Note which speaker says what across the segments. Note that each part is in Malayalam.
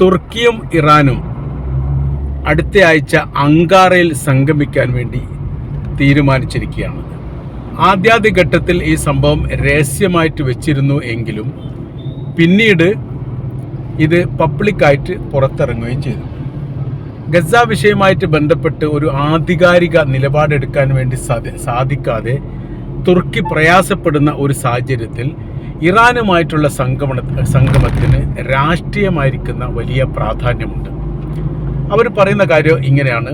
Speaker 1: തുർക്കിയും ഇറാനും അടുത്ത ആഴ്ച അങ്കാറയിൽ സംഗമിക്കാൻ വേണ്ടി തീരുമാനിച്ചിരിക്കുകയാണ്. ആദ്യാദ്യ ഘട്ടത്തിൽ ഈ സംഭവം രഹസ്യമായിട്ട് വെച്ചിരുന്നു എങ്കിലും പിന്നീട് ഇത് പബ്ലിക്കായിട്ട് പുറത്തിറങ്ങുകയും ചെയ്തു. ഗസ വിഷയമായിട്ട് ബന്ധപ്പെട്ട് ഒരു ആധികാരിക നിലപാടെടുക്കാൻ വേണ്ടി സാധിക്കാതെ തുർക്കി പ്രയാസപ്പെടുന്ന ഒരു സാഹചര്യത്തിൽ ഇറാനുമായിട്ടുള്ള സംഗമന സംഗമത്തിന് രാഷ്ട്രീയമായിരിക്കുന്ന വലിയ പ്രാധാന്യമുണ്ട്. അവർ പറയുന്ന കാര്യം ഇങ്ങനെയാണ്.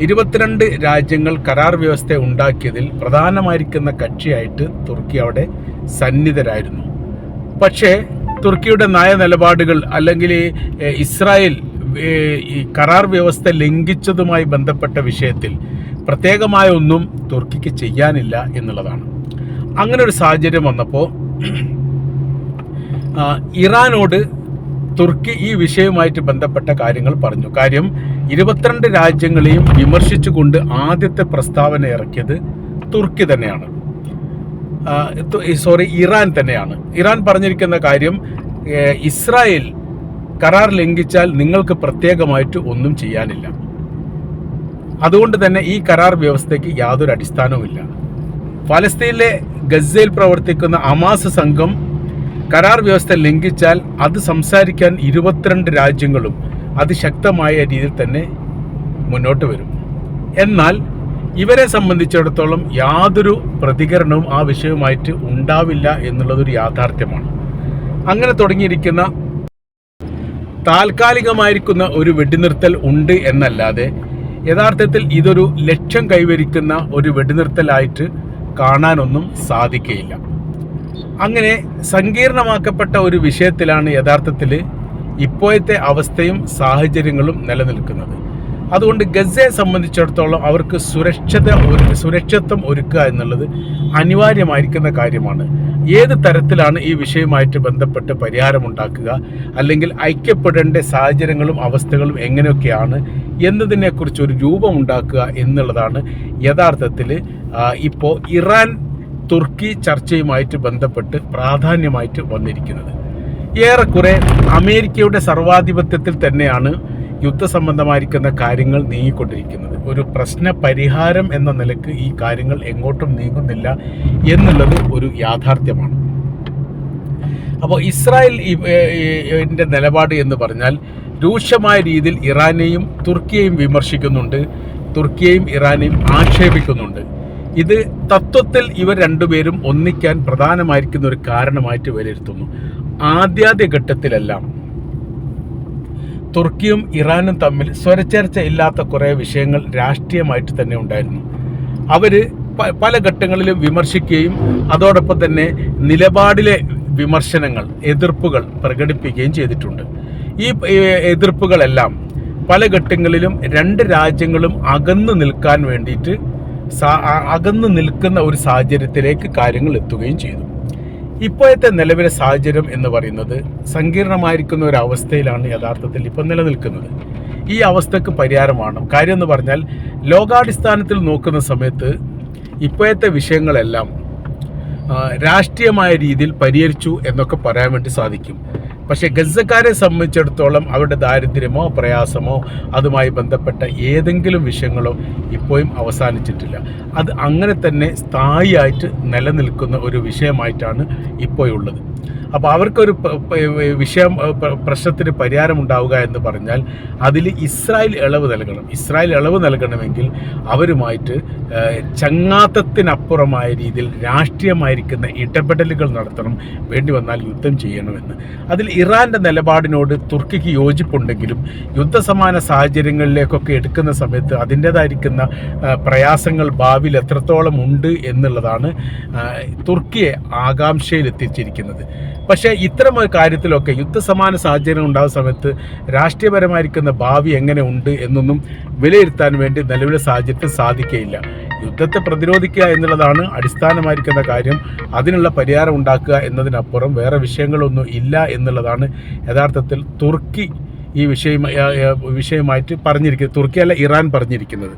Speaker 1: ഇരുപത്തിരണ്ട് രാജ്യങ്ങൾ കരാർ വ്യവസ്ഥ ഉണ്ടാക്കിയതിൽ പ്രധാനമായിരിക്കുന്ന കക്ഷിയായിട്ട് തുർക്കി അവിടെ സന്നിധരായിരുന്നു. പക്ഷേ തുർക്കിയുടെ നയ നിലപാടുകൾ അല്ലെങ്കിൽ ഇസ്രായേൽ ഈ കരാർ വ്യവസ്ഥ ലംഘിച്ചതുമായി ബന്ധപ്പെട്ട വിഷയത്തിൽ പ്രത്യേകമായ ഒന്നും തുർക്കിക്ക് ചെയ്യാനില്ല എന്നുള്ളതാണ്. അങ്ങനെ ഒരു സാഹചര്യം വന്നപ്പോൾ ഇറാനോട് തുർക്കി ഈ വിഷയവുമായിട്ട് ബന്ധപ്പെട്ട കാര്യങ്ങൾ പറഞ്ഞു. കാര്യം ഇരുപത്തിരണ്ട് രാജ്യങ്ങളെയും വിമർശിച്ചുകൊണ്ട് ആദ്യത്തെ പ്രസ്താവന ഇറക്കിയത് തുർക്കി തന്നെയാണ്. സോറി ഇറാൻ തന്നെയാണ്. ഇറാൻ പറഞ്ഞിരിക്കുന്ന കാര്യം ഇസ്രായേൽ കരാർ ലംഘിച്ചാൽ നിങ്ങൾക്ക് പ്രത്യേകമായിട്ട് ഒന്നും ചെയ്യാനില്ല. അതുകൊണ്ട് തന്നെ ഈ കരാർ വ്യവസ്ഥയ്ക്ക് യാതൊരു അടിസ്ഥാനവുമില്ല. ഫലസ്തീനിലെ ഗസയിൽ പ്രവർത്തിക്കുന്ന അമാസ് സംഘം കരാർ വ്യവസ്ഥ ലംഘിച്ചാൽ അത് സംസാരിക്കാൻ ഇരുപത്തിരണ്ട് രാജ്യങ്ങളും അതിശക്തമായ രീതിയിൽ തന്നെ മുന്നോട്ട് വരും. എന്നാൽ ഇവരെ സംബന്ധിച്ചിടത്തോളം യാതൊരു പ്രതികരണവും ആ വിഷയവുമായിട്ട് ഉണ്ടാവില്ല എന്നുള്ളതൊരു യാഥാർത്ഥ്യമാണ്. അങ്ങനെ തുടങ്ങിയിരിക്കുന്ന താൽക്കാലികമായിരിക്കുന്ന ഒരു വെടിനിർത്തൽ ഉണ്ട് എന്നല്ലാതെ യഥാർത്ഥത്തിൽ ഇതൊരു ലക്ഷ്യം കൈവരിക്കുന്ന ഒരു വെടിനിർത്തലായിട്ട് കാണാനൊന്നും സാധിക്കുകയില്ല അങ്ങനെ സങ്കീർണമാക്കപ്പെട്ട ഒരു വിഷയത്തിലാണ് യഥാർത്ഥത്തിൽ ഇപ്പോഴത്തെ അവസ്ഥയും സാഹചര്യങ്ങളും നിലനിൽക്കുന്നത്. അതുകൊണ്ട് ഗസയെ സംബന്ധിച്ചിടത്തോളം അവർക്ക് സുരക്ഷിത ഒരു സുരക്ഷിത്വം ഒരുക്കുക എന്നുള്ളത് അനിവാര്യമായിരിക്കുന്ന കാര്യമാണ്. ഏത് തരത്തിലാണ് ഈ വിഷയവുമായിട്ട് ബന്ധപ്പെട്ട് പരിഹാരമുണ്ടാക്കുക അല്ലെങ്കിൽ ഐക്യപ്പെടേണ്ട സാഹചര്യങ്ങളും അവസ്ഥകളും എങ്ങനെയൊക്കെയാണ് എന്നതിനെക്കുറിച്ച് ഒരു രൂപമുണ്ടാക്കുക എന്നുള്ളതാണ് യഥാർത്ഥത്തിൽ ഇപ്പോൾ ഇറാൻ തുർക്കി ചർച്ചയുമായിട്ട് ബന്ധപ്പെട്ട് പ്രാധാന്യമായിട്ട് വന്നിരിക്കുന്നത്. ഏറെക്കുറെ അമേരിക്കയുടെ സർവാധിപത്യത്തിൽ തന്നെയാണ് യുദ്ധസംബന്ധമായിരിക്കുന്ന കാര്യങ്ങൾ നീങ്ങിക്കൊണ്ടിരിക്കുന്നത്. ഒരു പ്രശ്ന പരിഹാരം എന്ന നിലയ്ക്ക് ഈ കാര്യങ്ങൾ എങ്ങോട്ടും നീങ്ങുന്നില്ല എന്നുള്ളത് ഒരു യാഥാർത്ഥ്യമാണ്. അപ്പോൾ ഇസ്രായേൽ നിലപാട് എന്ന് പറഞ്ഞാൽ രൂക്ഷമായ രീതിയിൽ ഇറാനെയും തുർക്കിയെയും വിമർശിക്കുന്നുണ്ട് തുർക്കിയെയും ഇറാനെയും ആക്ഷേപിക്കുന്നുണ്ട്. ഇത് തത്വത്തിൽ ഇവർ രണ്ടുപേരും ഒന്നിക്കാൻ പ്രധാനമായിരിക്കുന്ന ഒരു കാരണമായിട്ട് വിലയിരുത്തുന്നു. ആദ്യാദ്യ ഘട്ടത്തിലെല്ലാം തുർക്കിയും ഇറാനും തമ്മിൽ സ്വരച്ചേർച്ച ഇല്ലാത്ത കുറേ വിഷയങ്ങൾ രാഷ്ട്രീയമായിട്ട് തന്നെ ഉണ്ടായിരുന്നു. അവർ പല ഘട്ടങ്ങളിലും വിമർശിക്കുകയും അതോടൊപ്പം തന്നെ നിലപാടിലെ വിമർശനങ്ങൾ എതിർപ്പുകൾ പ്രകടിപ്പിക്കുകയും ചെയ്തിട്ടുണ്ട്. ഈ എതിർപ്പുകളെല്ലാം പല ഘട്ടങ്ങളിലും രണ്ട് രാജ്യങ്ങളും അകന്നു നിൽക്കാൻ വേണ്ടിയിട്ട് അകന്നു നിൽക്കുന്ന ഒരു സാഹചര്യത്തിലേക്ക് കാര്യങ്ങൾ എത്തുകയും ചെയ്തു. ഇപ്പോഴത്തെ നിലവിലെ സാഹചര്യം എന്ന് പറയുന്നത് സങ്കീർണമായിരിക്കുന്ന ഒരു അവസ്ഥയിലാണ് യഥാർത്ഥത്തിൽ ഇപ്പം നിലനിൽക്കുന്നത്. ഈ അവസ്ഥക്ക് പരിഹാരമാണ്. കാര്യം എന്ന് പറഞ്ഞാൽ ലോകാടിസ്ഥാനത്തിൽ നോക്കുന്ന സമയത്ത് ഇപ്പോഴത്തെ വിഷയങ്ങളെല്ലാം രാഷ്ട്രീയമായ രീതിയിൽ പരിഹരിച്ചു എന്നൊക്കെ പറയാൻ വേണ്ടി സാധിക്കും. പക്ഷേ ഗസക്കാരെ സംബന്ധിച്ചിടത്തോളം അവരുടെ ദാരിദ്ര്യമോ പ്രയാസമോ അതുമായി ബന്ധപ്പെട്ട ഏതെങ്കിലും വിഷയങ്ങളോ ഇപ്പോഴും അവസാനിച്ചിട്ടില്ല. അത് അങ്ങനെ തന്നെ സ്ഥായിയായിട്ട് നിലനിൽക്കുന്ന ഒരു വിഷയമായിട്ടാണ് ഇപ്പോഴുള്ളത്. അപ്പോൾ അവർക്കൊരു വിഷയം പ്രശ്നത്തിന് പരിഹാരം ഉണ്ടാവുക എന്ന് പറഞ്ഞാൽ അതിൽ ഇസ്രായേൽ ഇളവ് നൽകണം. ഇസ്രായേൽ ഇളവ് നൽകണമെങ്കിൽ അവരുമായിട്ട് ചങ്ങാത്തത്തിനപ്പുറമായ രീതിയിൽ രാഷ്ട്രീയമായിരിക്കുന്ന ഇടപെടലുകൾ നടത്തണം. വേണ്ടി വന്നാൽ യുദ്ധം ചെയ്യണമെന്ന്. അതിൽ ഇറാന്റെ നിലപാടിനോട് തുർക്കിക്ക് യോജിപ്പുണ്ടെങ്കിലും യുദ്ധസമാന സാഹചര്യങ്ങളിലേക്കൊക്കെ എടുക്കുന്ന സമയത്ത് അതിന്റെതായിരിക്കുന്ന പ്രയാസങ്ങൾ ഭാവിയിൽ എത്രത്തോളം ഉണ്ട് എന്നുള്ളതാണ് തുർക്കിയെ ആകാംക്ഷയിൽ എത്തിച്ചിരിക്കുന്നത് പക്ഷേ ഇത്തരം കാര്യത്തിലൊക്കെ യുദ്ധസമാന സാഹചര്യം ഉണ്ടാകുന്ന സമയത്ത് രാഷ്ട്രീയപരമായിരിക്കുന്ന ഭാവി എങ്ങനെ ഉണ്ട് എന്നൊന്നും വിലയിരുത്താൻ വേണ്ടി നിലവിലെ സാഹചര്യത്തിൽ സാധിക്കുകയില്ല. യുദ്ധത്തെ പ്രതിരോധിക്കുക എന്നുള്ളതാണ് അടിസ്ഥാനമായിരിക്കുന്ന കാര്യം. അതിനുള്ള പരിഹാരം ഉണ്ടാക്കുക എന്നതിനപ്പുറം വേറെ വിഷയങ്ങളൊന്നും ഇല്ല എന്നുള്ളതാണ് യഥാർത്ഥത്തിൽ തുർക്കി ഈ വിഷയം വിഷയമായിട്ട് പറഞ്ഞിരിക്കുന്നത്. തുർക്കിയല്ല ഇറാൻ പറഞ്ഞിരിക്കുന്നത്.